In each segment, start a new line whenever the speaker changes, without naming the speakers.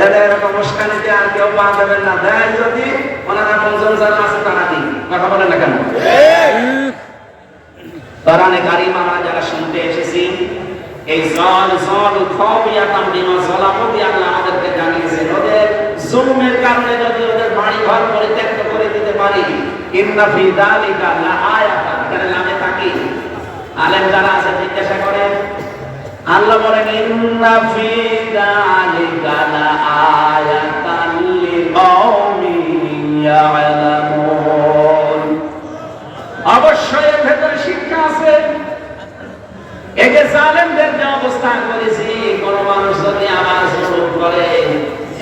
জন্য এরকম উস্কানিতে আর কেউ পা দেবেন না। দেয় যদি ওনারা পঞ্চম যারা আছে, তারা দিন কথা বলেন না কেন? কোরআনে কারিম আমরা যারা শুনতে এসেছি, এই জল জল খবিয়াতাম বিমা জলামতি আল্লাহ আমাদেরকে জানিয়েছেন। ওদের জুলুমের কারণে যদি ওদের বাড়ি ঘর পরিত্যক্ত করে দিতে পারি, ইন্না ফি যালিকা লা আয়াতান থাকি। আলেম যারা আছে, জিজ্ঞাসা আল্লাহ বলেন, ইন্না ফি যালিকা লা আয়াতান লিকাউমিন ইয়ালামুন। অবশ্যই এর ভেতরে শিক্ষা আছে। যে জালেমদের যে অবস্থা করেছি। কোন মানুষ যদি আমার জুলুম করে,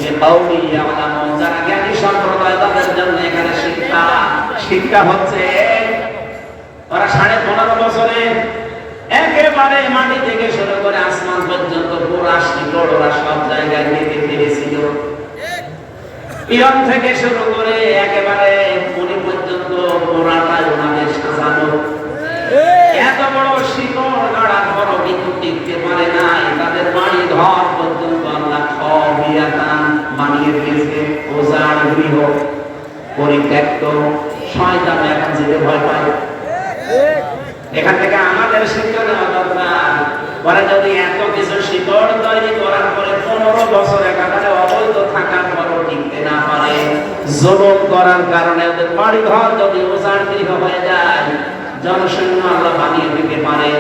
যে কওমি ইয়ালামুন, যারা জ্ঞানী সম্প্রদায়, তাদের জন্য এখানে শিক্ষা। শিক্ষা হচ্ছে, ওরা সাড়ে পনেরো বছরে একেবারে মাটি থেকে শুরু করে আসমান পর্যন্ত পুরা শিকড় ওরা সব জায়গায় নিতে পেরেছিল পিয়ন থেকে শুরু করে একেবারে পুরী পর্যন্ত পুরাটাই ওনাদের সাজানো। এত বড় শিকড় গাড়ার পর কিন্তু টিকতে পারে নাই তাদের বাড়ি ঘর পর্যন্ত আল্লাহ খবিয়াতান বানিয়ে দিয়েছে, ওজার গৃহ পরিত্যক্ত। শয়তান এখন যেতে ভয় পায়। এখান থেকে আমাদের শিক্ষা পরে যদি এত কিছু শিকড় তৈরি করার পরে পনেরো বছর একাধারে অবৈধ থাকার পরও টিকতে না পারে। জুলুম করার কারণে ওদের বাড়ি ঘর যদি গৃহ হয়ে যায় আল্লাহ বানিয়ে দিতে পারে।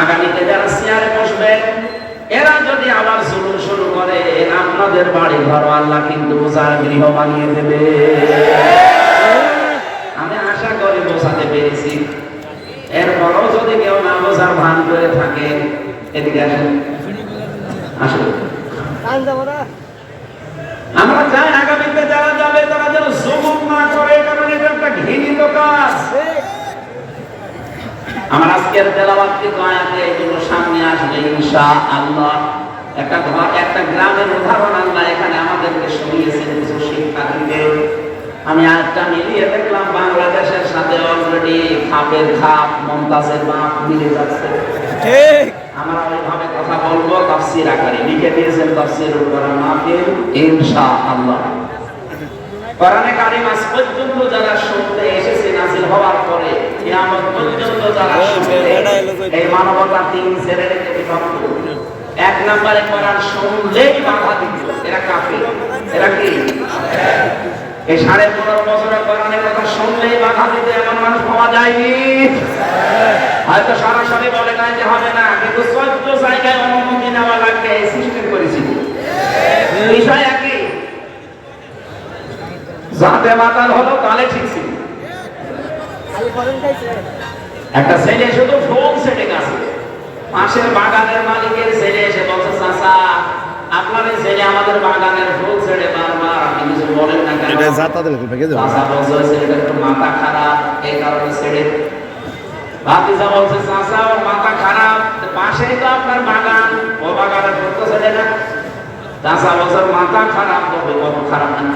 আগামীতে যারা চেয়ারে বসবেন এরা যদি আবার জুলুম শুরু করে, আপনাদের বাড়ি ঘর আল্লাহ কিন্তু উজাড় গৃহ বানিয়ে দেবে আমি আশা করি বোঝাতে পেরেছি এরপরও যদি কেউ না বোঝার ভান করে থাকে এদিকে আসেন আসুন আমরা চাই আগামীতে যারা যাবে, তারা যেন জুলুম না করে কারণ এটা একটা ঘৃণিত কাজ। আমার আজকের তেলাওয়াতকৃত আয়াতে এগুলো সামনে আসবে, ইনশাআল্লাহ। একটা ঘর একটা গ্রামের উদাহরণ আল্লাহ এখানে আমাদেরকে শুনিয়েছেন কিছু শিক্ষা দিতে আমি আজটা মিলিয়ে দেখলাম, বাংলাদেশের সাথে অলরেডি খাপের খাপ, মমতাজের মাপ মিলে যাচ্ছে।
ঠিক।
আমরা ওইভাবে কথা বলব তাফসির আকারে। লিখে দিয়েছেন তাফসির করা মাহফিল ইনশাআল্লাহ। কোরআনে কারিম আজ পর্যন্ত যারা শুনতে এসেছে নাজিল হওয়ার পরে কিয়ামত পর্যন্ত যারা শুনতে এই মানবতা তিন শ্রেণীতে বিভক্ত এক নম্বরে কোরআন শুনলেই বাধা দিত এরা কাফির। এরা কি? এই সাড়ে পনেরো বছরের কোরআনের কথা শুনলেই বাধা দিতে এমন মানুষ পাওয়া যায়নি। হয়তো সরাসরি বলে নাই যে হবে না কিন্তু চোদ্দ জায়গায় অনুমতি নেওয়া লাগবে এই সিস্টেম করেছি বিষয় একই। যাতে মাতাল হলো তাহলে ঠিক ছিল। একটা ছেলে শুধু ফোন সেটে গেছে পাশের বাগানের মালিকের ছেলে এসে বলছে চাচা আপনার ছেলে আমাদের বাগানের ফুল ছেড়ে বারবার আপনি কিছু বলেন না কেন? চাচা বলছে ওই ছেলেটার একটু মাথা খারাপ এই কারণে ছেড়ে ভাতিজা বলছে, চাচা ওর মাথা খারাপ। পাশেই তো আপনার বাগান। ও ফুল তো না? চাচা বলছে, মাথা খারাপ তবে কত খারাপ না।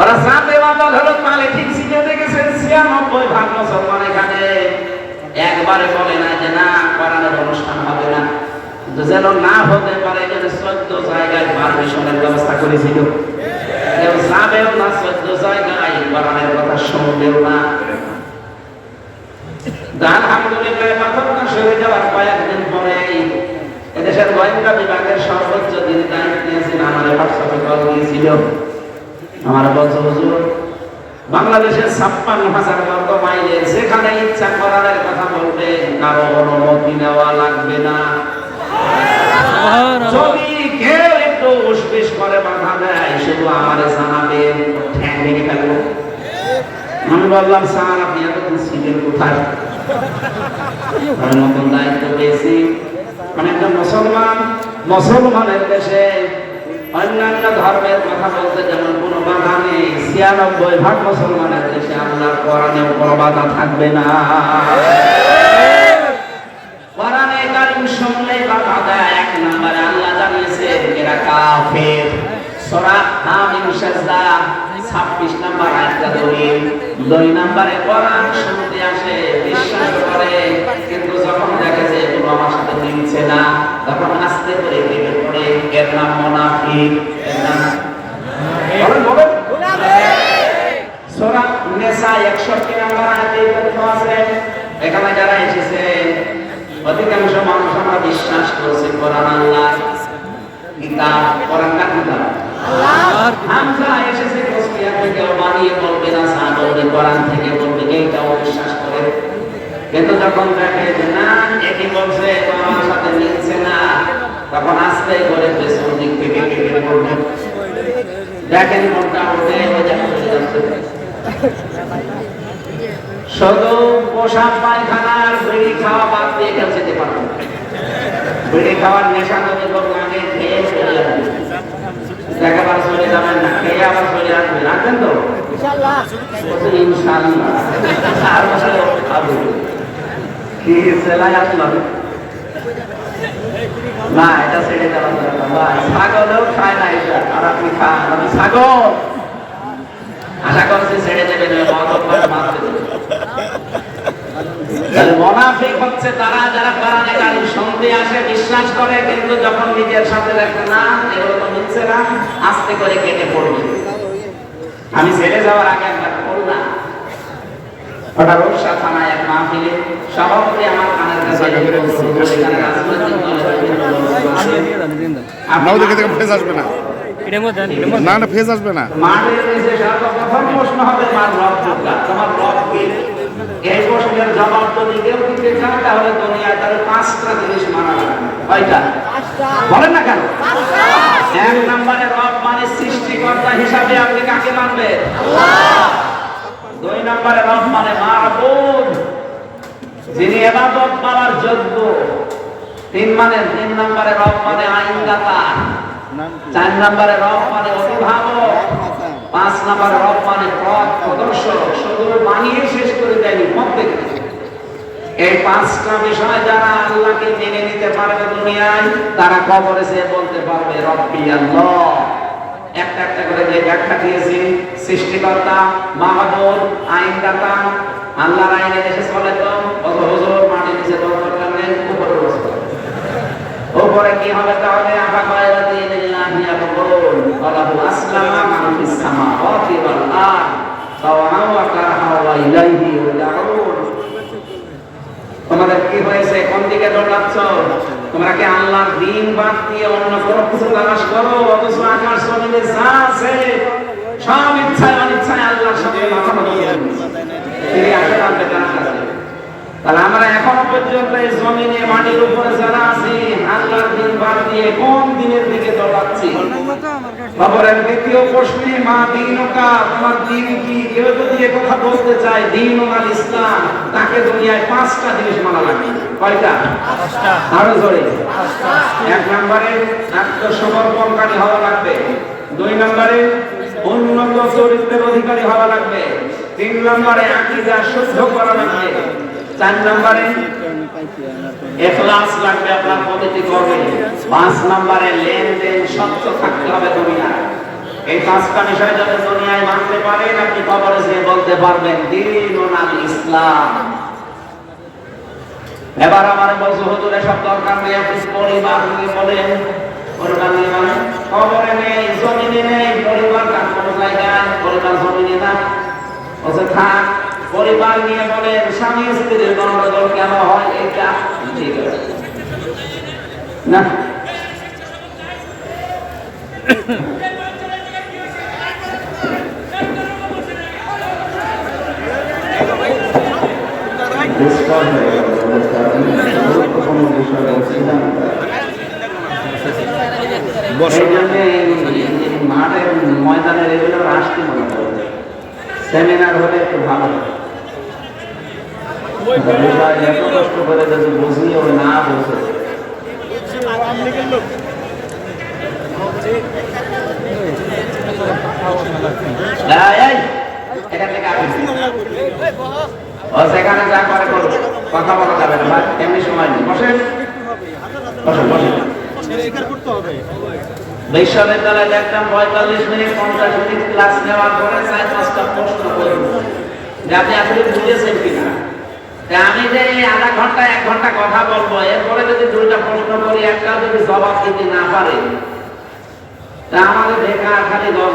ওরা সাথে বাবা ধরো মালে ঠিক শিখে দেখেছে, ছিয়ানব্বই ভাগ মুসলমান এখানে। একবারে বলে না যে না কোরআনের অনুষ্ঠান হবে না। কিন্তু যেন না হতে পারে যেন চোদ্দ জায়গায় পারমিশনের ব্যবস্থা করেছিল। কেউ যাবেও না, চোদ্দ জায়গায় কোরআনের কথা শুনবেও না। আলহামদুলিল্লাহ মাথা সরে যাওয়ার কয়েকদিন পরে এদেশের গোয়েন্দা বিভাগের সর্বোচ্চ যিনি দায়িত্ব নিয়েছেন আমার হোয়াটসঅ্যাপে কল দিয়েছিল। আমার বলছে হুজুর বাংলাদেশের ছাপ্পান্ন হাজার বর্গ মাইলে যেখানে ইচ্ছা করার কথা বলবে কারও অনুমতি নেওয়া লাগবে না। যদি কেউ একটু উসপিস করে বাধা দেয় শুধু আমার জানাবে ঠ্যাং ভেঙে ফেলব। আমি বললাম স্যার আপনি এতদিন ছিলেন কোথায়? নতুন দায়িত্ব মানে একটা মুসলমান, মুসলমানের দেশে অন্যান্য ধর্মের কথা বলতে যেমন কোনো বাধা নেই, ছিয়ানব্বই ভাগ মুসলমানের দেশে আল্লাহর কোরআনেও কোনো বাধা থাকবে না। কোরআনে কারিম শুনলেই বাধা দেয়, এক নম্বরে আল্লাহ জানিয়েছে এরা কাফের। সূরা হামিম, সাজদা 26 নম্বর আয়াতটা দলিল। দুই নম্বরে কোরআন শুনতে আসে বিশ্বাস করে কিন্তু যখন দেখে যে এগুলো আমার সাথে মিলছে না তখন আস্তে করে ভেঙে পড়ে এর নাম মোনাফিক। এর নাম বলেন বলেন। সূরা নিসা 61 নম্বর আয়াতে তথ্য আছে। এখানে যারা এসেছে, অধিকাংশ মানুষ আমরা বিশ্বাস করছি, কোরআন আল্লাহ, কিতাব, কোরআন কার কিতাব? হামজা এসেছে কুষ্টিয়া থেকে বানিয়ে বলবে না সাহাবি কোরআন থেকে বলবে, এইটাও বিশ্বাস করে। কিন্তু যখন দেখে না, একই বলছে তো আমার সাথে মিলছে না তখন আস্তে করে পেছন থেকে কেটে পড়বে দেখেন কোনটা ওঠে চলে যাচ্ছে শুধু পোশাক পায়খানার বিড়ি খাওয়া বাদ দিয়ে কেউ যেতে পারবে। বিড়ি খাওয়ার নেশা কোনো আগে খেয়ে চলে যাবে একেবারে চলে যাবেন না খেয়ে আবার চলে আসবেন রাখবেন তো? বলছে, ইনশাআল্লাহ। আর বছর কি সেলাই আসলাম না এটা ছেড়ে দেওয়া যাবে না। ছাগলেও খায় না এটা। আর আপনি খান আমি ছাগল। আশা করছি ছেড়ে দেবেন ওই মদক দেবেন। মোনাফিক হচ্ছে তারা যারা কোরআনে কারী শুনতে আসে বিশ্বাস করে কিন্তু যখন নিজের সাথে দেখে না এগুলো তো মিলছে না আস্তে করে কেটে পড়বে। আমি ছেড়ে যাওয়ার আগে একবার করলাম ওটা রূপসা থানায় এক মাহফিলে সভাপতি আমার কানের কাছে রাজনৈতিক দলের।
না ওদিকে থেকে ফেজ আসবে না? না না ফেজ আসবে না।
এক নম্বরে রব মানে সৃষ্টিকর্তা হিসাবে আপনি কাকে মানবেন? দুই নম্বরে রব মানে মাহবুব যিনি এবাদত পাওয়ার যোগ্য। তিন মানে তিন নম্বরে রব মানে আইনদাতা। চার নম্বরে রব মানে অভিভাবক। পাঁচ নম্বরে রব মানে পথ প্রদর্শক। শুধু বানিয়ে শেষ করে দেয়নি পথ এই পাঁচটা বিষয় যারা আল্লাহকে মেনে নিতে পারবে দুনিয়ায়, তারা কবরে সে বলতে পারবে, রব্বি আল্লাহ। একটা একটা করে যে ব্যাখ্যা দিয়েছি, সৃষ্টিকর্তা, মাহবুব, আইনদাতা, আল্লাহর আইনে এসে চলে তো হুজুর মাটি নিচে তো দরকার নেই উপরে বসে উপরে কি হবে তাহলে? দিয়ে আল্লাহু ফিস সামাওয়াতি ওয়াল ওয়া কারহা ওয়া ইলাইহি ইউরজাউন তোমাদের কি হয়েছে? কোন দিকে দৌড়াচ্ছ? তোমরা কি আল্লাহর দিন বাদ দিয়ে অন্য কিছু তালাশ করো? অথচ যা আছে, সব ইচ্ছায় অনিচ্ছায় আল্লাহর সাথে মাথা নত তিনি আসলে তাহলে আমরা এখনও পর্যন্ত এই জমিনে মাটির উপরে যারা আছি বাদ দিয়ে কোন দিনের দিকে দৌড়াচ্ছি। খবরের দ্বিতীয় প্রশ্নে মা দিনকা তোমার দিন কি? কেউ যদি কথা বলতে চায় দিন ওনার ইসলাম। তাকে দুনিয়ায় পাঁচটা জিনিস মানা লাগবে। কয়টা? আরও জোরে। এক নম্বরে আত্মসমর্পণকারী হওয়া লাগবে। দুই নম্বরে উন্নত চরিত্রের অধিকারী হওয়া লাগবে। তিন নম্বরে আকিদা শুদ্ধ করা লাগবে। চার নম্বরে এখলাস লাগবে আপনার প্রতিটি কর্মে পাঁচ নম্বরে লেনদেন স্বচ্ছ থাকতে হবে দুনিয়ায়। এই পাঁচটা বিষয় যাতে দুনিয়ায় মানতে পারেন আপনি কবরে যেয়ে বলতে পারবেন দিন ওনাল ইসলাম এবার আমার বলছে, হুজুর, এসব দরকার নেই, আপনি পরিবার নিয়ে বলেন। পরিবার নিয়ে মানে? কবরে নেই, জমিনে নেই, পরিবার কার কোনো জায়গায়? পরিবার জমিনে না। বলছে, থাক, পরিবার নিয়ে বলেন। স্বামী স্ত্রীর গণদল কেন হয় এটা না। মাঠের ময়দানের এগুলো আসতে মনে করবে সেমিনার হলে একটু ভালো হয়। বিশ্ববিদ্যালয়ে দেখতাম পঁয়তাল্লিশ মিনিট পঞ্চাশ মিনিট ক্লাস নেওয়ার পরে চার পাঁচটা প্রশ্ন করব যে আপনি আসলে বুঝেছেন আমি যে আধা ঘণ্টা, এক ঘণ্টা কথা বলব, এরপরে যদি দুইটা প্রশ্ন করি, একটা যদি জবাব দিতে না পারে, তা আমাদের বেকার খালি দল